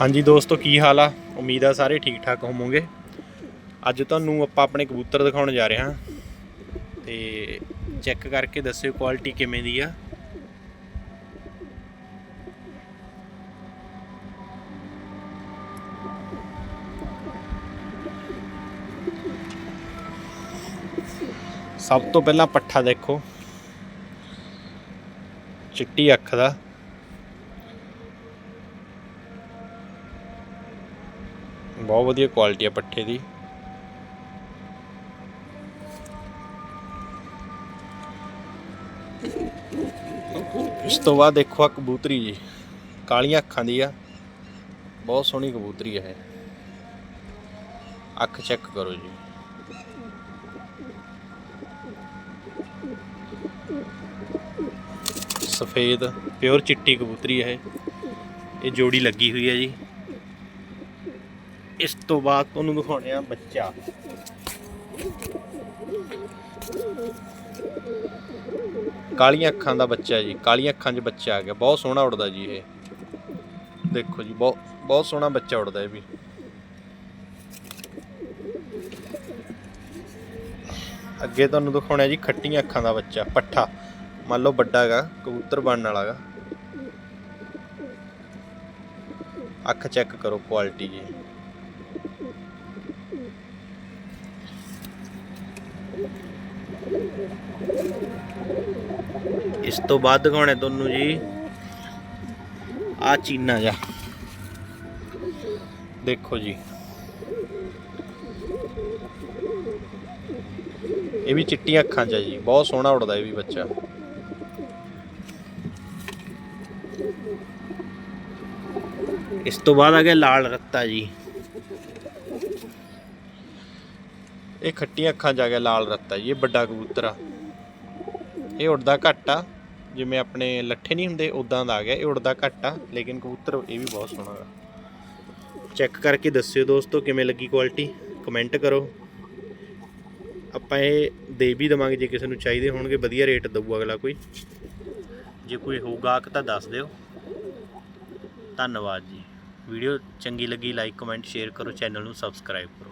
ਹਾਂਜੀ ਦੋਸਤੋ, ਕੀ ਹਾਲ ਆ? ਉਮੀਦ ਆ ਸਾਰੇ ਠੀਕ ਠਾਕ ਹੋਵੋਗੇ। ਅੱਜ ਤੁਹਾਨੂੰ ਆਪਾਂ ਆਪਣੇ ਕਬੂਤਰ ਦਿਖਾਉਣ ਜਾ ਰਹੇ ਹਾਂ। ਤੇ ਚੈੱਕ ਕਰਕੇ ਦੱਸਿਓ ਕੁਆਲਿਟੀ ਕਿਵੇਂ ਦੀ ਆ। ਸਭ ਤੋਂ ਪਹਿਲਾਂ ਪੱਠਾ ਦੇਖੋ। ਚਿੱਟੀ ਅੱਖ ਦਾ। ਬਹੁਤ ਵਧੀਆ ਕੁਆਲਿਟੀ ਆ ਪੱਠੇ ਦੀ। ਇਸ ਤੋਂ ਬਾਅਦ ਦੇਖੋ ਆ ਕਬੂਤਰੀ ਜੀ, ਕਾਲੀਆਂ ਅੱਖਾਂ ਦੀ ਆ। ਬਹੁਤ ਸੋਹਣੀ ਕਬੂਤਰੀ ਹੈ ਅੱਖ ਚੈੱਕ ਕਰੋ ਜੀ। ਸਫੇਦ ਪਿਓਰ ਚਿੱਟੀ ਕਬੂਤਰੀ ਹੈ ਇਹ। ਜੋੜੀ ਲੱਗੀ ਹੋਈ ਹੈ ਜੀ। ਇਸ ਤੋਂ ਬਾਅਦ ਤੁਹਾਨੂੰ ਦਿਖਾਉਣੇ ਆ ਬੱਚਾ। ਕਾਲੀਆਂ ਅੱਖਾਂ ਦਾ ਬੱਚਾ ਜੀ, ਕਾਲੀਆਂ ਅੱਖਾਂ 'ਚ ਬੱਚਾ ਆ ਗਿਆ। ਬਹੁਤ ਸੋਹਣਾ ਉੜਦਾ ਜੀ ਇਹ। ਦੇਖੋ ਜੀ ਬਹੁਤ ਬਹੁਤ ਸੋਹਣਾ ਬੱਚਾ ਉੜਦਾ ਇਹ ਵੀ। ਅੱਗੇ ਤੁਹਾਨੂੰ ਦਿਖਾਉਣਾ ਜੀ ਖੱਟੀਆਂ ਅੱਖਾਂ ਦਾ ਬੱਚਾ, ਪੱਠਾ। ਮੰਨ ਲਓ ਵੱਡਾ ਹੈਗਾ, ਕਬੂਤਰ ਬਣਨ ਵਾਲਾ ਹੈਗਾ। ਅੱਖ ਚੈੱਕ ਕਰੋ ਕੁਆਲਿਟੀ ਜੀ। ਇਸ ਤੋਂ ਬਾਅਦ ਦਿਖਾਉਣੇ ਤੁਹਾਨੂੰ ਜੀ? ਆ ਚੀਨਾ ਜਾ ਦੇਖੋ ਜੀ। ਇਹ ਵੀ ਚਿੱਟੀਆਂ ਅੱਖਾਂ 'ਚ ਹੈ ਜੀ। ਬਹੁਤ ਸੋਹਣਾ ਉੜਦਾ ਇਹ ਵੀ ਬੱਚਾ। ਇਸ ਤੋਂ ਬਾਅਦ ਆ ਗਿਆ ਲਾਲ ਰੱਤਾ ਜੀ। ਇਹ ਖੱਟੀਆਂ ਅੱਖਾਂ 'ਚ ਆ ਗਿਆ ਲਾਲ ਰੱਤਾ ਜੀ, ਇਹ ਵੱਡਾ ਕਬੂਤਰ ਆ। ਇਹ ਉੱਡਦਾ ਘੱਟ ਆ। ਜਿਵੇਂ ਆਪਣੇ ਲੱਠੇ ਨਹੀਂ ਹੁੰਦੇ ਉਦਾਂ ਦਾ ਆ ਗਿਆ। ਇਹ ਉੱਡਦਾ ਘੱਟ ਆ, ਲੇਕਿਨ ਕਬੂਤਰ ਇਹ ਵੀ ਬਹੁਤ ਸੋਹਣਾ ਹੈ ਚੈੱਕ ਕਰਕੇ ਦੱਸਿਓ ਦੋਸਤੋ, ਕਿਵੇਂ ਲੱਗੀ ਕੁਆਲਿਟੀ? ਕਮੈਂਟ ਕਰੋ। ਆਪਾਂ ਇਹ ਦੇ ਵੀ ਦਵਾਂਗੇ, ਜੇ ਕਿਸੇ ਨੂੰ ਚਾਹੀਦੇ ਹੋਣਗੇ, ਵਧੀਆ ਰੇਟ ਦਊ ਅਗਲਾ ਕੋਈ। ਜੇ ਕੋਈ ਹੋਊਗਾ ਆਕ ਤਾਂ ਦੱਸ ਦਿਓ। ਧੰਨਵਾਦ ਜੀ। ਵੀਡੀਓ ਚੰਗੀ ਲੱਗੀ, ਲਾਈਕ, ਕਮੈਂਟ, ਸ਼ੇਅਰ ਕਰੋ, ਚੈਨਲ ਨੂੰ ਸਬਸਕ੍ਰਾਈਬ ਕਰੋ।